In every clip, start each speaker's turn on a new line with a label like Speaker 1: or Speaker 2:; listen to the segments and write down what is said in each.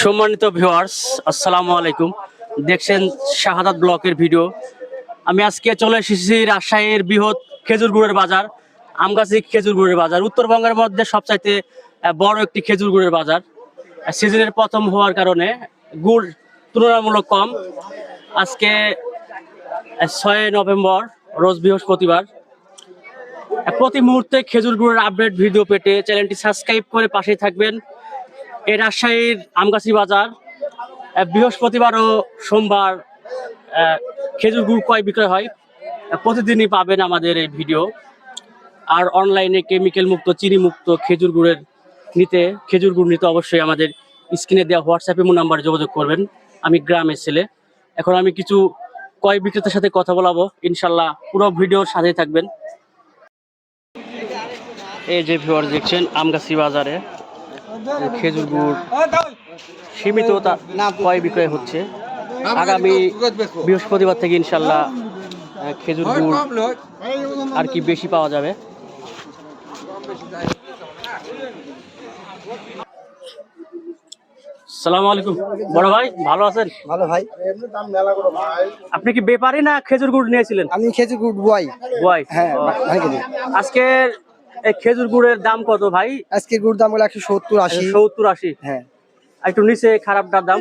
Speaker 1: সম্মানিত ভিউয়ার্স আসসালামু আলাইকুম। দেখছেন শাহাদাত ব্লকের ভিডিও আমি আজকে চলে এসেছি রাজশাহীর বৃহৎ খেজুর গুড়ের বাজার, আমগাছি খেজুর গুড়ের বাজার। উত্তরবঙ্গের মধ্যে সবচাইতে বড় একটি খেজুর গুড়ের বাজার। সিজনের প্রথম হওয়ার কারণে গুড় তুলনামূলক কম। আজকে ছয় নভেম্বর, রোজ বৃহস্পতিবার। প্রতি মুহূর্তে খেজুর গুড়ের আপডেট ভিডিও পেতে চ্যানেলটি সাবস্ক্রাইব করে পাশে থাকবেন। এই রাজশাহীর আমগাছি বাজার বৃহস্পতিবার ও সোমবার খেজুর গুড় কয় বিক্রয় হয় প্রতিদিনই পাবেন আমাদের এই ভিডিও। আর অনলাইনে কেমিক্যাল মুক্ত, চিনি মুক্ত খেজুর গুড়ের নিতে, খেজুর গুড় নিতে অবশ্যই আমাদের স্ক্রিনে দেওয়া হোয়াটসঅ্যাপ ইমো নাম্বারে যোগাযোগ করবেন। আমি গ্রামের ছেলে। এখন আমি কিছু কয় বিক্রেতার সাথে কথা বলাবো, ইনশাল্লাহ পুরো ভিডিওর সাথে থাকবেন। এই যে ভিউয়ার দেখছেন, আমগাছি বাজারে। খেজুর গুড় সীমিত তা- ক্রয় বিক্রয় হচ্ছে। আগামী বৃহস্পতিবার থেকে ইনশাল্লাহ খেজুর গুড় আর কি বেশি পাওয়া যাবে। সালাম আলাইকুম। বড় ভাই ভালো আছেন?
Speaker 2: ভালো ভাই।
Speaker 1: আপনি কি বেপারি না খেজুর গুড় নিয়েছিলেন?
Speaker 2: আমি খেজুর গুড বয়
Speaker 1: বয়
Speaker 2: হ্যাঁ
Speaker 1: আজকে এই খেজুর গুড়ের দাম কত ভাই?
Speaker 2: আজকে গুড় দাম হলো একশো সত্তর আশি।
Speaker 1: সত্তর আশি।
Speaker 2: হ্যাঁ।
Speaker 1: একটু নিচে খারাপটার দাম?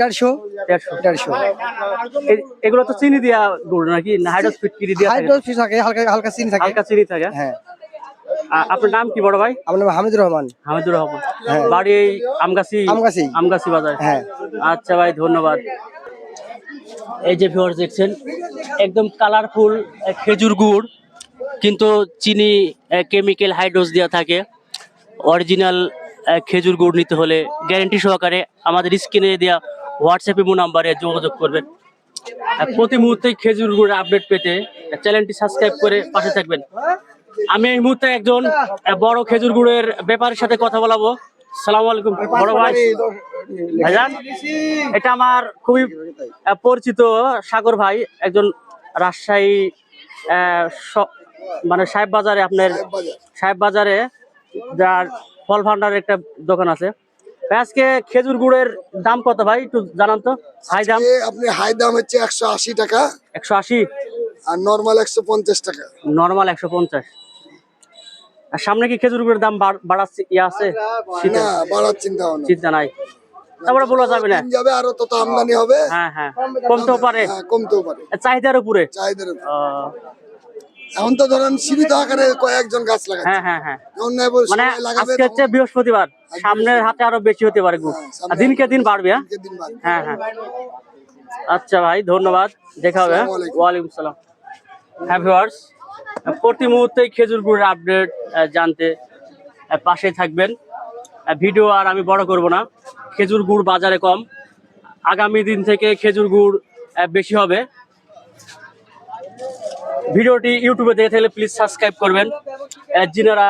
Speaker 2: দেড়শো।
Speaker 1: দেড়শো। এগুলো তো চিনি দিয়া গুড় নাকি? না হাইড্রোস্পিড চিনি দিয়া থাকে?
Speaker 2: থাকে হালকা হালকা চিনি থাকে।
Speaker 1: হালকা চিনি থাকে?
Speaker 2: হ্যাঁ।
Speaker 1: আপনার নাম কি বড় ভাই?
Speaker 2: আমার নাম হামিদুর রহমান।
Speaker 1: হামিদুর রহমান।
Speaker 2: হ্যাঁ।
Speaker 1: বাড়ি আমগাছি?
Speaker 2: আমগাছি।
Speaker 1: আমগাছি বাজার।
Speaker 2: হ্যাঁ।
Speaker 1: আচ্ছা ভাই ধন্যবাদ। এই যে ভিউয়ার্স দেখছেন একদম কালারফুল খেজুর গুড়। কিন্তু চিনি কেমিক্যাল হাইড্রোজ দেওয়া থাকে। অরিজিনাল খেজুর গুড় নিতে হলে গ্যারেন্টি সহকারে আমাদের স্ক্রিনে দেওয়া হোয়াটসঅ্যাপ ইমো নাম্বারে যোগাযোগ করবেন। প্রতি মুহূর্তে খেজুর গুড়ের আপডেট পেতে চ্যানেলটি সাবস্ক্রাইব করে পাশে থাকবেন। আমি এই মুহূর্তে একজন বড় খেজুর গুড়ের ব্যাপারের সাথে কথা বলাবো। সালাম আলাইকুম, বড় ভাই। ভাইজান, এটা আমার খুবই পরিচিত সাগর ভাই, একজন রাজশাহী মানে সাহেব বাজারে আপনার সাহেব বাজারে। যার ফল ভান্ডারের একটা দোকান আছে। আজকে খেজুর গুড়ের দাম কত ভাই? একটু জানান তো। হাই দাম?
Speaker 3: আপনি হাই দাম হচ্ছে একশো আশি টাকা।
Speaker 1: একশো আশি?
Speaker 3: আর নর্মাল একশো পঞ্চাশ টাকা।
Speaker 1: নর্মাল একশো পঞ্চাশ। আর সামনে কি খেজুর গুড়ের দাম বাড়াচ্ছে ইয়ে আছে?
Speaker 3: না বাড়ার চিন্তা
Speaker 1: চিন্তা নাই। তারপরে বলা যাবে না।
Speaker 3: যাবে আরও তত আমদানি হবে।
Speaker 1: হ্যাঁ হ্যাঁ। কমতেও পারে।
Speaker 3: হ্যাঁ কমতেও পারে।
Speaker 1: চাহিদার উপরে।
Speaker 3: চাহিদার উপর। এখন তো ধরেন সীমিত আকারে কয়েকজন গাছ লাগাচ্ছে।
Speaker 1: হ্যাঁ হ্যাঁ হ্যাঁ। মানে আজকে হচ্ছে বৃহস্পতিবার। সামনের হাতে আরও বেশি হতে পারে গুড় আর দিনকে দিন বাড়বে হ্যাঁ? হ্যাঁ হ্যাঁ। আচ্ছা ভাই ধন্যবাদ। দেখা হবে হ্যাঁ? ওয়ালাইকুম সালাম। হ্যাঁ ভিউয়ার্স প্রতি মুহূর্তেই খেজুর গুড়ের আপডেট জানতে পাশে থাকবেন। ভিডিও আর আমি বড় করব না। খেজুর গুড় বাজারে কম। আগামী দিন থেকে খেজুর গুড় বেশি হবে। ভিডিওটি ইউটিউবে দেখে থাকলে প্লিজ সাবস্ক্রাইব করবেন। যিনারা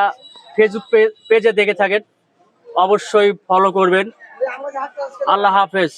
Speaker 1: ফেসবুক পেজে দেখে থাকেন, অবশ্যই ফলো করবেন। আল্লাহ হাফেজ।